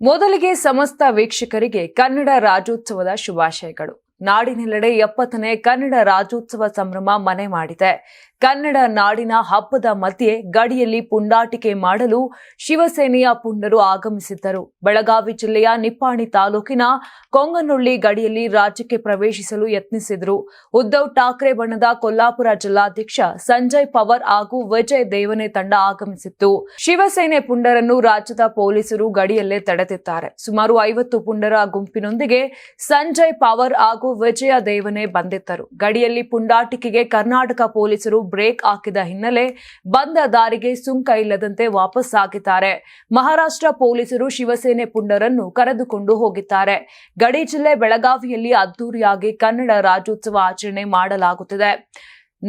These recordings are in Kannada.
ಮೊದಲಿಗೆ ಸಮಸ್ತ ವೀಕ್ಷಕರಿಗೆ ಕನ್ನಡ ರಾಜ್ಯೋತ್ಸವದ ಶುಭಾಶಯಗಳು. ನಾಡಿನೆಲ್ಲೆಡೆ ಎಪ್ಪತ್ತನೇ ಕನ್ನಡ ರಾಜ್ಯೋತ್ಸವ ಸಂಭ್ರಮ ಮನೆ ಮಾಡಿದೆ. ಕನ್ನಡ ನಾಡಿನ ಹಬ್ಬದ ಮಧ್ಯೆ ಗಡಿಯಲ್ಲಿ ಪುಂಡಾಟಿಕೆ ಮಾಡಲು ಶಿವಸೇನೆಯ ಪುಂಡರು ಆಗಮಿಸಿದ್ದರು. ಬೆಳಗಾವಿ ಜಿಲ್ಲೆಯ ನಿಪ್ಪಾಣಿ ತಾಲೂಕಿನ ಕೊಂಗನೊಳ್ಳಿ ಗಡಿಯಲ್ಲಿ ರಾಜ್ಯಕ್ಕೆ ಪ್ರವೇಶಿಸಲು ಯತ್ನಿಸಿದರು. ಉದ್ದವ್ ಠಾಕ್ರೆ ಬಣ್ಣದ ಕೊಲ್ಲಾಪುರ ಜಿಲ್ಲಾಧ್ಯಕ್ಷ ಸಂಜಯ್ ಪವರ್ ಹಾಗೂ ವಿಜಯ್ ದೇವನೆ ತಂಡ ಆಗಮಿಸಿತ್ತು. ಶಿವಸೇನೆ ಪುಂಡರನ್ನು ರಾಜ್ಯದ ಪೊಲೀಸರು ಗಡಿಯಲ್ಲೇ ತಡೆದಿದ್ದಾರೆ. ಸುಮಾರು ಐವತ್ತು ಪುಂಡರ ಗುಂಪಿನೊಂದಿಗೆ ಸಂಜಯ್ ಪವರ್ ಹಾಗೂ ವಿಜಯ ದೇವನೆ ಬಂದಿದ್ದರು ಗಡಿಯಲ್ಲಿ ಪುಂಡಾಟಿಕೆಗೆ ಕರ್ನಾಟಕ ಪೊಲೀಸರು ಬ್ರೇಕ್ ಹಾಕಿದ ಹಿನ್ನೆಲೆ ಬಂದ ದಾರಿಗೆ ಸುಂಕ ಇಲ್ಲದಂತೆ ವಾಪಸ್ ಹಾಕಿದ್ದಾರೆ ಮಹಾರಾಷ್ಟ್ರ ಪೊಲೀಸರು ಶಿವಸೇನೆ ಪುಂಡರನ್ನು ಕರೆದುಕೊಂಡು ಹೋಗಿದ್ದಾರೆ. ಗಡಿ ಜಿಲ್ಲೆ ಬೆಳಗಾವಿಯಲ್ಲಿ ಅದ್ದೂರಿಯಾಗಿ ಕನ್ನಡ ರಾಜ್ಯೋತ್ಸವ ಆಚರಣೆ ಮಾಡಲಾಗುತ್ತಿದೆ.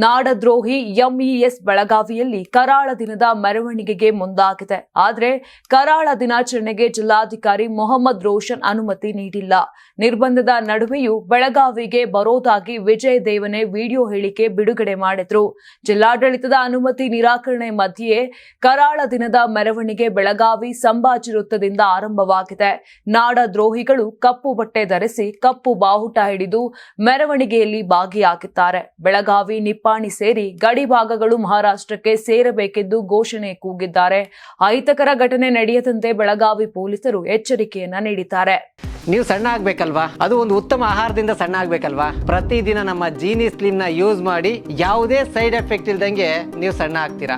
ನಾಡದ್ರೋಹಿ ಎಂಇಎಸ್ ಬೆಳಗಾವಿಯಲ್ಲಿ ಕರಾಳ ದಿನದ ಮೆರವಣಿಗೆಗೆ ಮುಂದಾಗಿದೆ. ಆದರೆ ಕರಾಳ ದಿನಾಚರಣೆಗೆ ಜಿಲ್ಲಾಧಿಕಾರಿ ಮೊಹಮ್ಮದ್ ರೋಷನ್ ಅನುಮತಿ ನೀಡಿಲ್ಲ. ನಿರ್ಬಂಧದ ನಡುವೆಯೂ ಬೆಳಗಾವಿಗೆ ಬರೋದಾಗಿ ವಿಜಯ್ ದೇವನೆ ವಿಡಿಯೋ ಹೇಳಿಕೆ ಬಿಡುಗಡೆ ಮಾಡಿದ್ರು. ಜಿಲ್ಲಾಡಳಿತದ ಅನುಮತಿ ನಿರಾಕರಣೆ ಮಧ್ಯೆಯೇ ಕರಾಳ ದಿನದ ಮೆರವಣಿಗೆ ಬೆಳಗಾವಿ ಸಂಭಾಜಿ ವೃತ್ತದಿಂದ ಆರಂಭವಾಗಿದೆ. ನಾಡದ್ರೋಹಿಗಳು ಕಪ್ಪು ಬಟ್ಟೆ ಧರಿಸಿ ಕಪ್ಪು ಬಾವುಟ ಹಿಡಿದು ಮೆರವಣಿಗೆಯಲ್ಲಿ ಭಾಗಿಯಾಗಿದ್ದಾರೆ. ಬೆಳಗಾವಿ ನಿಪ್ಪಾಣಿ ಸೇರಿ ಗಡಿ ಭಾಗಗಳು ಮಹಾರಾಷ್ಟ್ರಕ್ಕೆ ಸೇರಬೇಕೆಂದು ಘೋಷಣೆ ಕೂಗಿದ್ದಾರೆ. ಅಹಿತಕರ ಘಟನೆ ನಡೆಯದಂತೆ ಬೆಳಗಾವಿ ಪೊಲೀಸರು ಎಚ್ಚರಿಕೆಯನ್ನ ನೀಡಿದ್ದಾರೆ. ನೀವು ಸಣ್ಣ ಆಗ್ಬೇಕಲ್ವಾ? ಅದು ಒಂದು ಉತ್ತಮ ಆಹಾರದಿಂದ ಸಣ್ಣ ಆಗ್ಬೇಕಲ್ವಾ? ಪ್ರತಿದಿನ ನಮ್ಮ ಜೀನಿ ಸ್ಲಿಮ್ನ ಯೂಸ್ ಮಾಡಿ ಯಾವುದೇ ಸೈಡ್ ಎಫೆಕ್ಟ್ ಇಲ್ದಂಗೆ ನೀವು ಸಣ್ಣ ಆಗ್ತೀರಾ?